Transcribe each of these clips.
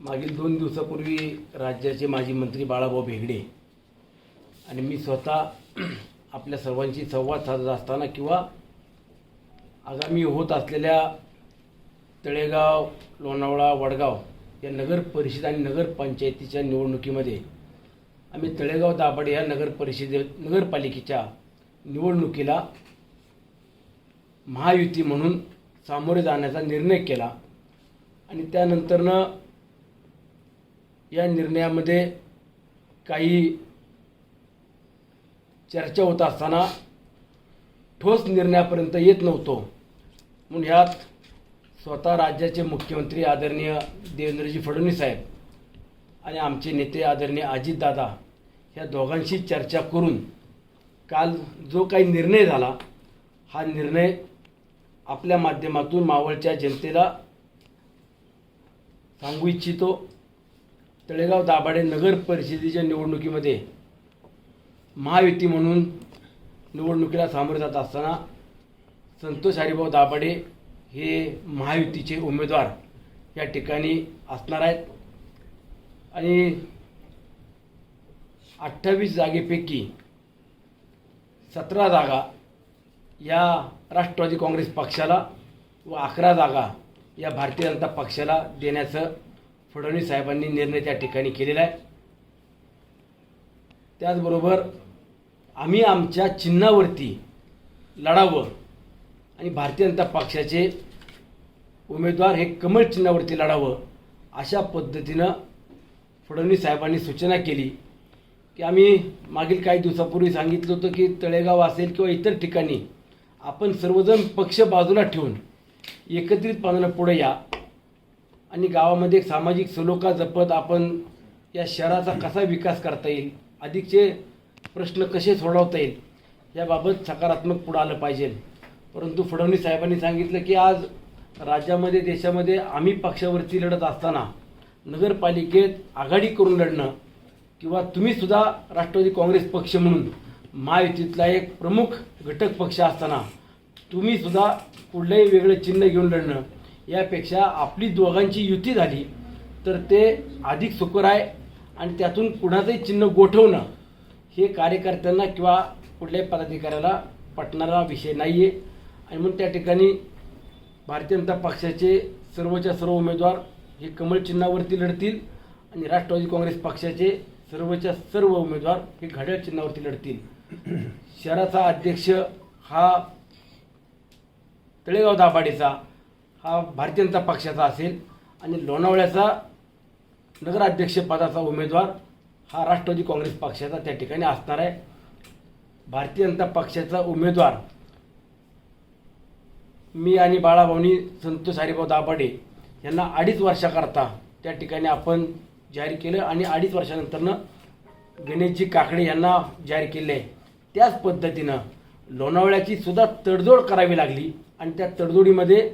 मागील दोन दिवसापूर्वी राज्याचे माजी मंत्री बाळाभाऊ भेगडे आणि मी स्वतः आपल्या सर्वांशी संवाद साधत असताना किंवा आगामी होत असलेल्या तळेगाव लोणावळा वडगाव या नगर परिषद आणि नगरपंचायतीच्या निवडणुकीमध्ये आम्ही तळेगाव दाभाडे या नगर परिषदे नगरपालिकेच्या निवडणुकीला महायुती म्हणून सामोरे जाण्याचा निर्णय केला. आणि त्यानंतरनं या निर्णयामध्ये काही चर्चा होत असताना ठोस निर्णयापर्यंत येत नव्हतो. म्हणून ह्यात स्वतः राज्याचे मुख्यमंत्री आदरणीय देवेंद्रजी फडणवीस साहेब आणि आमचे नेते आदरणीय अजितदादा ह्या दोघांशी चर्चा करून काल जो काही निर्णय झाला हा निर्णय आपल्या माध्यमातून मावळच्या जनतेला सांगू इच्छितो. तळेगाव दाभाडे नगर परिषदेच्या निवडणुकीमध्ये महायुती म्हणून निवडणुकीला सामोरे जात असताना संतोष हरिभाऊ दाभाडे हे महायुतीचे उमेदवार या ठिकाणी असणार आहेत. आणि अठ्ठावीस जागेपैकी सतरा जागा या राष्ट्रवादी काँग्रेस पक्षाला व अकरा जागा या भारतीय जनता पक्षाला देण्याचं फडणवीस साहेबांनी निर्णय त्या ठिकाणी केलेला आहे. त्याचबरोबर आम्ही आमच्या चिन्हावरती लढावं आणि भारतीय जनता पक्षाचे उमेदवार हे कमळ चिन्हावरती लढावं अशा पद्धतीनं फडणवीस साहेबांनी सूचना केली की आम्ही मागील काही दिवसापूर्वी सांगितलं होतं की तळेगाव असेल किंवा इतर ठिकाणी आपण सर्वजण पक्ष बाजूला ठेवून एकत्रितपणानं पुढे या. आणि गावामध्ये एक सामाजिक सलोखा जपत आपण या शहराचा कसा विकास करता येईल? अधिकचे प्रश्न कसे सोडवता येईल? याबाबत सकारात्मक पुढं आलं पाहिजे. परंतु फडणवीस साहेबांनी सांगितलं की आज राज्यामध्ये देशामध्ये आम्ही पक्षावरती लढत असताना नगरपालिकेत आघाडी करून लढणं किंवा तुम्हीसुद्धा राष्ट्रवादी काँग्रेस पक्ष म्हणून महायुतीतला एक प्रमुख घटक पक्ष असताना तुम्ही सुद्धा कुठलंही वेगळं चिन्ह घेऊन लढणं यापेक्षा आपली दोघांची युती झाली तर ते अधिक सुकर आहे आणि त्यातून कुणाचंही चिन्ह गोठवणं हे कार्यकर्त्यांना किंवा कुठल्याही पदाधिकाऱ्याला पटणारा विषय नाही आहे आणि म्हणून त्या ठिकाणी भारतीय जनता पक्षाचे सर्वच्या सर्व उमेदवार हे कमळ चिन्हावरती लढतील आणि राष्ट्रवादी काँग्रेस पक्षाचे सर्वच्या सर्व उमेदवार हे घड्याळ चिन्हावरती लढतील. शहराचा अध्यक्ष हा तळेगाव दाभाडेचा भारतीय जनता पक्षाचा असेल आणि लोणावळ्याचा नगराध्यक्षपदाचा उमेदवार हा राष्ट्रवादी काँग्रेस पक्षाचा त्या ठिकाणी असणार आहे. भारतीय जनता पक्षाचा उमेदवार मी आणि बाळाभाऊनी संतोष हरिभाऊ दाभाडे यांना अडीच वर्षाकरता त्या ठिकाणी आपण जाहीर केलं आणि अडीच वर्षानंतरनं गणेशजी काकडे यांना जाहीर केले. आहे त्याच पद्धतीनं लोणावळ्याची सुद्धा तडजोड करावी लागली आणि त्या तडजोडीमध्ये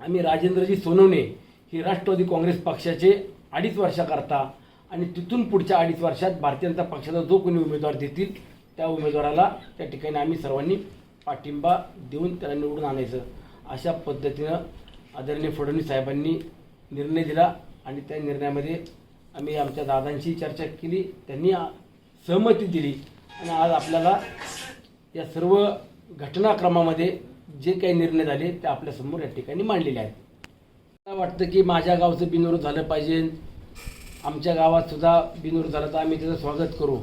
आम्ही राजेंद्रजी सोनवणे हे राष्ट्रवादी काँग्रेस पक्षाचे अडीच वर्षाकरता आणि तिथून पुढच्या अडीच वर्षात भारतीय जनता पक्षाचा जो कोणी उमेदवार देतील त्या उमेदवाराला त्या ठिकाणी आम्ही सर्वांनी पाठिंबा देऊन त्याला निवडून आणायचं. अशा पद्धतीनं आदरणीय फडणवीस साहेबांनी निर्णय दिला आणि त्या निर्णयामध्ये आम्ही आमच्या दादांशी चर्चा केली त्यांनी सहमती दिली आणि आज आपल्याला या सर्व घटनाक्रमामध्ये जे काही निर्णय झाले ते आपल्यासमोर या ठिकाणी मांडलेले आहेत. मला वाटतं की माझ्या गावचं बिनविरोध झालं पाहिजे. आमच्या गावात सुद्धा बिनविरोध झालं तर आम्ही त्याचं स्वागत करू.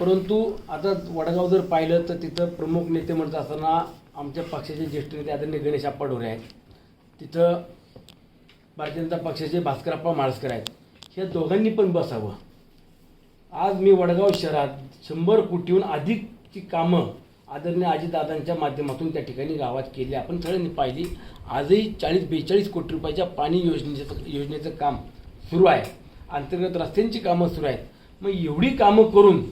परंतु आता वडगाव जर पाहिलं तर तिथं प्रमुख नेते म्हणत असताना आमच्या पक्षाचे ज्येष्ठ नेते आदरणीय गणेश आप्पा ढोरे आहेत. तिथं भारतीय जनता पक्षाचे भास्करप्पा म्हाळसकर आहेत. ह्या दोघांनी पण बसावं. आज मी वडगाव शहरात शंभर कोटीहून अधिकची कामं आदरणीय आजीदादांच्या माध्यमातून त्या ठिकाणी गावात केली. आपण सगळ्यांनी पाहिली. आजही चाळीस बेचाळीस कोटी रुपयाच्या पाणी योजनेचं योजनेचं काम सुरू आहे. अंतर्गत रस्त्यांची कामं सुरू आहेत. मग एवढी कामं करून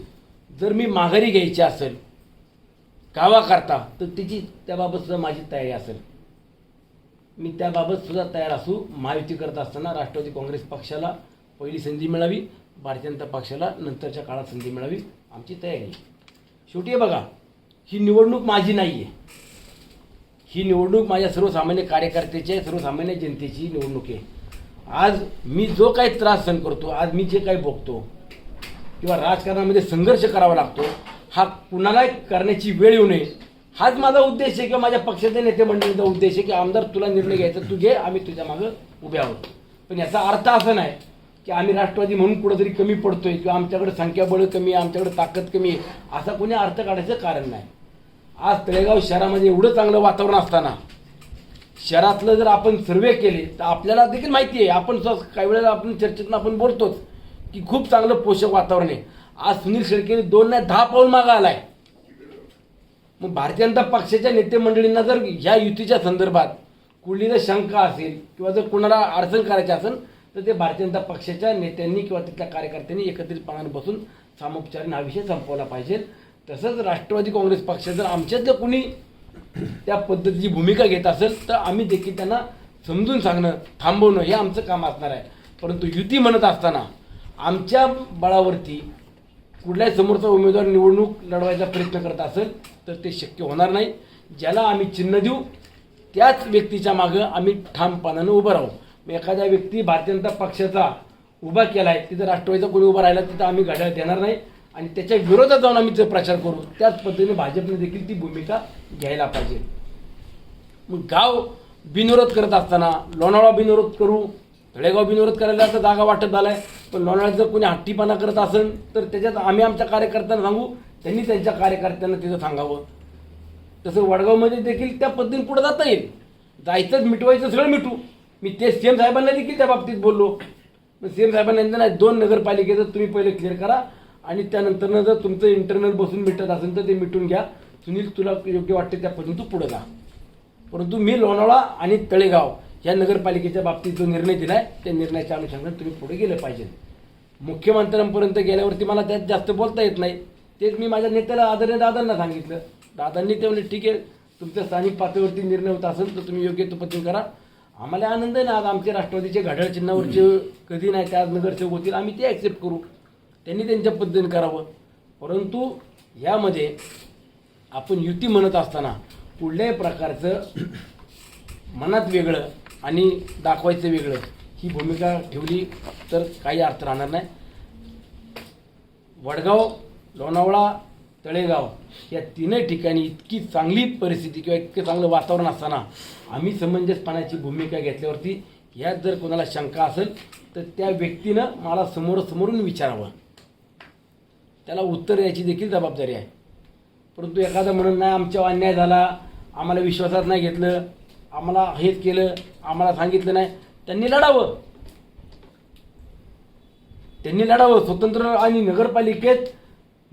जर मी माघारी घ्यायची असेल गावाकरता तर त्याची त्याबाबतसुद्धा माझी तयारी असेल. मी त्याबाबतसुद्धा तयार असू महायुती करत असताना राष्ट्रवादी काँग्रेस पक्षाला पहिली संधी मिळावी भारतीय जनता पक्षाला नंतरच्या काळात संधी मिळावी आमची तयारी. शेवटी बघा ही निवडणूक माझी नाही आहे ही निवडणूक माझ्या सर्वसामान्य कार्यकर्त्याची आहे सर्वसामान्य जनतेची निवडणूक आहे. आज मी जो काही त्रास सहन करतो आज मी जे काही भोगतो किंवा राजकारणामध्ये संघर्ष करावा लागतो हा कुणालाही करण्याची वेळ येऊ नये. हाच माझा उद्देश आहे किंवा माझ्या पक्षाच्या नेते मंडळीचा उद्देश आहे की आमदार तुला निर्णय घ्यायचा तू घे आम्ही तुझ्या मागं उभे आहोत. पण याचा अर्थ असा नाही की आम्ही राष्ट्रवादी म्हणून कुठंतरी कमी पडतोय किंवा आमच्याकडे संख्याबळ कमी आहे आमच्याकडे ताकद कमी आहे असा कोणी अर्थ काढायचं कारण नाही. आज तळेगाव शहरामध्ये एवढं चांगलं वातावरण असताना शहरातलं जर आपण सर्वे केले तर आपल्याला देखील माहिती आहे. आपण स्व- काही वेळेला आपण चर्चेतून आपण बोलतोच की खूप चांगलं पोषक वातावरण आहे. आज सुनील शेळकेने दोन नाही दहा पाऊल मागं आलाय. मग भारतीय जनता पक्षाच्या नेते मंडळींना जर ह्या युतीच्या संदर्भात कुठली जर शंका असेल किंवा जर कोणाला अडचण करायची असेल तर ते भारतीय जनता पक्षाच्या नेत्यांनी किंवा तिथल्या कार्यकर्त्यांनी एकत्रितपणाने बसून सामोपचाराने हा विषय संपवला पाहिजे. तसंच राष्ट्रवादी काँग्रेस पक्ष जर आमच्यातलं कुणी त्या पद्धतीची भूमिका घेत असेल तर आम्ही देखील त्यांना समजून सांगणं थांबवणं हे आमचं काम असणार आहे. परंतु युती म्हणत असताना आमच्या बळावरती कुठल्याही समोरचा उमेदवार निवडणूक लढवायचा प्रयत्न करत असेल तर ते शक्य होणार नाही. ज्याला आम्ही चिन्ह देऊ त्याच व्यक्तीच्या मागं आम्ही ठामपणानं उभं राहू. एखादा एखाद्या व्यक्ती भारतीय जनता पक्षाचा उभा केला आहे तिथं राष्ट्रवादीचा कोणी उभा राहिला तिथं आम्ही घड्याळ देणार नाही. आणि त्याच्या विरोधात जाऊन आम्ही जर प्रचार करू त्याच पद्धतीने भाजपने देखील ती भूमिका घ्यायला पाहिजे. मग गाव बिनविरोध करत असताना लोणावळा बिनविरोध करू धडेगाव बिनविरोध करायला तर जागा वाटत झालाय पण लोणावळ्यात जर कोणी हट्टीपणा करत असेल तर त्याच्यात आम्ही आमच्या कार्यकर्त्यांना सांगू त्यांनी त्यांच्या कार्यकर्त्यांना तिथं सांगावं. तसं वडगावमध्ये देखील त्या पद्धतीने पुढे जाता येईल. जायचंच मिटवायचं सगळं मिटू. मी ते सीएम साहेबांना देखील त्या बाबतीत बोललो. मग सीएम साहेबांना नाही दोन नगरपालिकेचं तुम्ही पहिले क्लिअर करा. आणि त्यानंतर जर तुमचं इंटरनल बसून मिटत असेल तर ते मिटून घ्या. सुनील तुला योग्य वाटते त्यापर्यंत पुढे जा. परंतु मी लोणावळा आणि तळेगाव या नगरपालिकेच्या बाबतीत जो निर्णय दिला आहे त्या निर्णयाच्या अनुषंगाने तुम्ही पुढे गेलं पाहिजे. मुख्यमंत्र्यांपर्यंत गेल्यावरती मला त्यात जास्त बोलता येत नाही. तेच मी माझ्या नेत्याला आदरणीय दादांना सांगितलं. दादांनी ते म्हणजे ठीक आहे. तुमच्या स्थानिक पातळीवरती निर्णय होत असेल तर तुम्ही योग्य तो पद्धतीने करा. आम्हाला आनंद आहे ना आज आमचे राष्ट्रवादीचे घड्याळ चिन्हावरचे कधी नाही त्या नगरसेवक होतील. आम्ही ते ॲक्सेप्ट करू. त्यांनी त्यांच्या पद्धतीने करावं. परंतु यामध्ये आपण युती म्हणत असताना कुठल्याही प्रकारचं मनात वेगळं आणि दाखवायचं वेगळं ही भूमिका ठेवली तर काही अर्थ राहणार नाही. वडगाव लोणावळा तळेगाव या तीनही ठिकाणी इतकी चांगली परिस्थिती किंवा इतकं चांगलं वातावरण असताना आम्ही समंजसपणाची भूमिका घेतल्यावरती यात जर कोणाला शंका असेल तर त्या व्यक्तीनं मला समोरासमोरून विचारावं. त्याला उत्तर द्यायची देखील जबाबदारी आहे. परंतु एखादा म्हणून नाही आमच्यावर अन्याय झाला आम्हाला विश्वासात नाही घेतलं आम्हाला हेच केलं आम्हाला सांगितलं नाही त्यांनी लढावं. त्यांनी लढावं. स्वतंत्र आणि नगरपालिकेत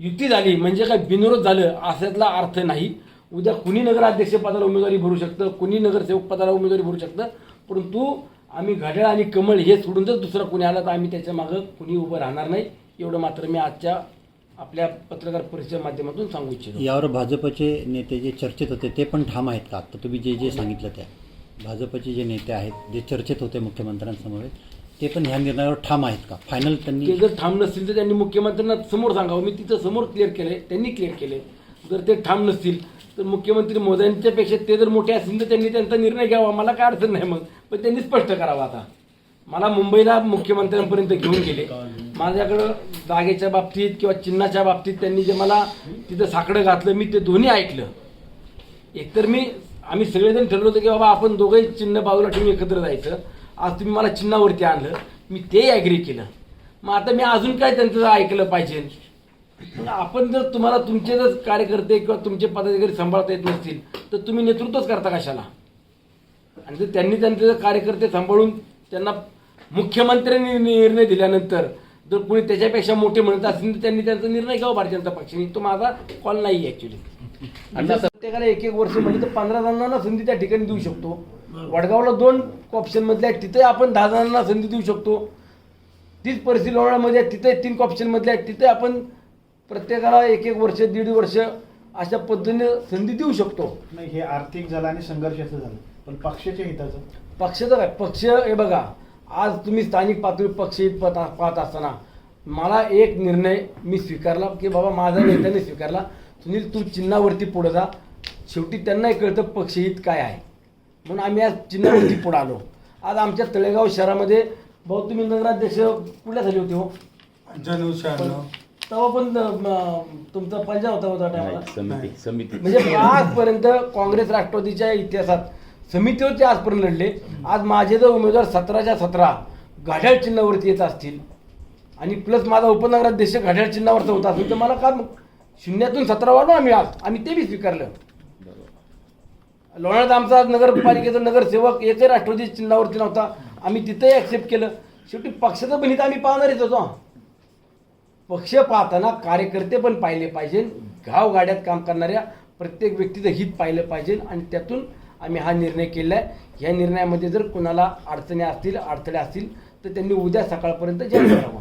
युती झाली म्हणजे काय बिनविरोध झालं अशातला अर्थ नाही. उद्या कुणी नगराध्यक्षपदाला उमेदवारी भरू शकतं कुणी नगरसेवक पदाला उमेदवारी भरू शकतं परंतु आम्ही घड्याळ आणि कमळ हे सोडून जर दुसरा कुणी आला तर आम्ही त्याच्या मागं कुणी उभं राहणार नाही. एवढं मात्र मी आजच्या आपल्या पत्रकार परिषदेच्या माध्यमातून सांगू इच्छितो. यावर भाजपचे नेते जे चर्चेत होते ते पण ठाम आहेत का? आता तुम्ही जे जे सांगितलं त्या. भाजपचे जे नेते आहेत जे चर्चेत होते मुख्यमंत्र्यांसमोर ते पण ह्या निर्णयावर ठाम आहेत का? फायनल त्यांनी ते जर ठाम नसतील तर त्यांनी मुख्यमंत्र्यांना समोर सांगावं. मी तिथं समोर क्लिअर केलंय त्यांनी क्लिअर केले जर ते ठाम नसतील तर मुख्यमंत्री मोदयांच्यापेक्षा ते जर मोठे असतील तर त्यांनी त्यांचा निर्णय घ्यावा. मला काय अडचण नाही मग. पण त्यांनी स्पष्ट करावं आता. मला मुंबईला मुख्यमंत्र्यांपर्यंत घेऊन गेले. माझ्याकडं जागेच्या बाबतीत किंवा चिन्हाच्या बाबतीत त्यांनी जे मला तिथं साकडं घातलं मी ते दोन्ही ऐकलं. एकतर मी आम्ही सगळेजण ठरलो होतो की बाबा आपण दोघंही चिन्ह बाजूला ठेवून एकत्र जायचं. आज तुम्ही मला चिन्हावरती आणलं. मी ते ॲग्री केलं. मग आता मी अजून काय त्यांचं ऐकलं पाहिजे? आपण जर तुम्हाला तुमचे जर कार्यकर्ते किंवा तुमचे पदाधिकारी सांभाळता येत नसतील तर तुम्ही नेतृत्वच करता कशाला? आणि जर त्यांनी त्यांचे जर कार्यकर्ते सांभाळून त्यांना मुख्यमंत्र्यांनी निर्णय दिल्यानंतर जर कोणी त्याच्यापेक्षा मोठे म्हणत असतील तर त्यांनी त्यांचा निर्णय घ्यावा भारतीय जनता पक्षाने. तो माझा कॉल नाही ऍक्च्युली प्रत्येकाला एक एक वर्ष म्हणजे तर पंधरा जणांना संधी त्या ठिकाणी देऊ शकतो. वडगावला दोन ऑप्शन मधले आहेत तिथे आपण दहा जणांना संधी देऊ शकतो. तीच परिस्थिती लोणावळ्यामध्ये आहे तिथे तीन ऑप्शन मधले आहेत तिथे आपण प्रत्येकाला एक एक वर्ष दीड वर्ष अशा पद्धतीने संधी देऊ शकतो. नाही हे आर्थिक झालं आणि संघर्षाचं झालं. पण पक्षाच्या हिताचं? पक्षाचं काय? पक्ष हे बघा आज तुम्ही स्थानिक पातळी पक्ष हित पाहत असताना मला एक निर्णय मी स्वीकारला की बाबा माझा नेत्याने स्वीकारला. सुनील तू चिन्हावरती पुढे जा. शेवटी त्यांनाही कळतं पक्षहित काय आहे. म्हणून आम्ही आज चिन्हावरती पुढे आलो. आज आमच्या तळेगाव शहरामध्ये भाऊ तुम्ही नगराध्यक्ष कुठल्या झाले होते हो? तेव्हा पण तुमचा पंजा होता होता टायमाला. समिती समिती. म्हणजे आजपर्यंत काँग्रेस राष्ट्रवादीच्या इतिहासात समितीवरती आजपर्यंत लढले. आज माझे जर उमेदवार सतराच्या सतरा घड्याळ चिन्हावरती येत असतील आणि प्लस माझा उपनगराध्यक्ष घड्याळ चिन्हावरचा होता असेल तर मला का शून्यातून सतरा वाढू आम्ही आज. आम्ही ते बी स्वीकारलं. लोणावळ्यात आमचा नगरपालिकेचा नगरसेवक एकही राष्ट्रवादी चिन्हावरती नव्हता. आम्ही तिथंही ॲक्सेप्ट केलं. शेवटी पक्षाचं पण हित आम्ही पाहणारच होतो पक्ष पाहताना कार्यकर्ते पण पाहिले पाहिजे. गावगाड्यात काम करणाऱ्या प्रत्येक व्यक्तीचं हित पाहिलं पाहिजे आणि त्यातून आम्ही हा निर्णय केला आहे ह्या निर्णयामध्ये जर कुणाला अडचणी असतील अडथळे असतील तर त्यांनी उद्या सकाळपर्यंत जाहीर करावं.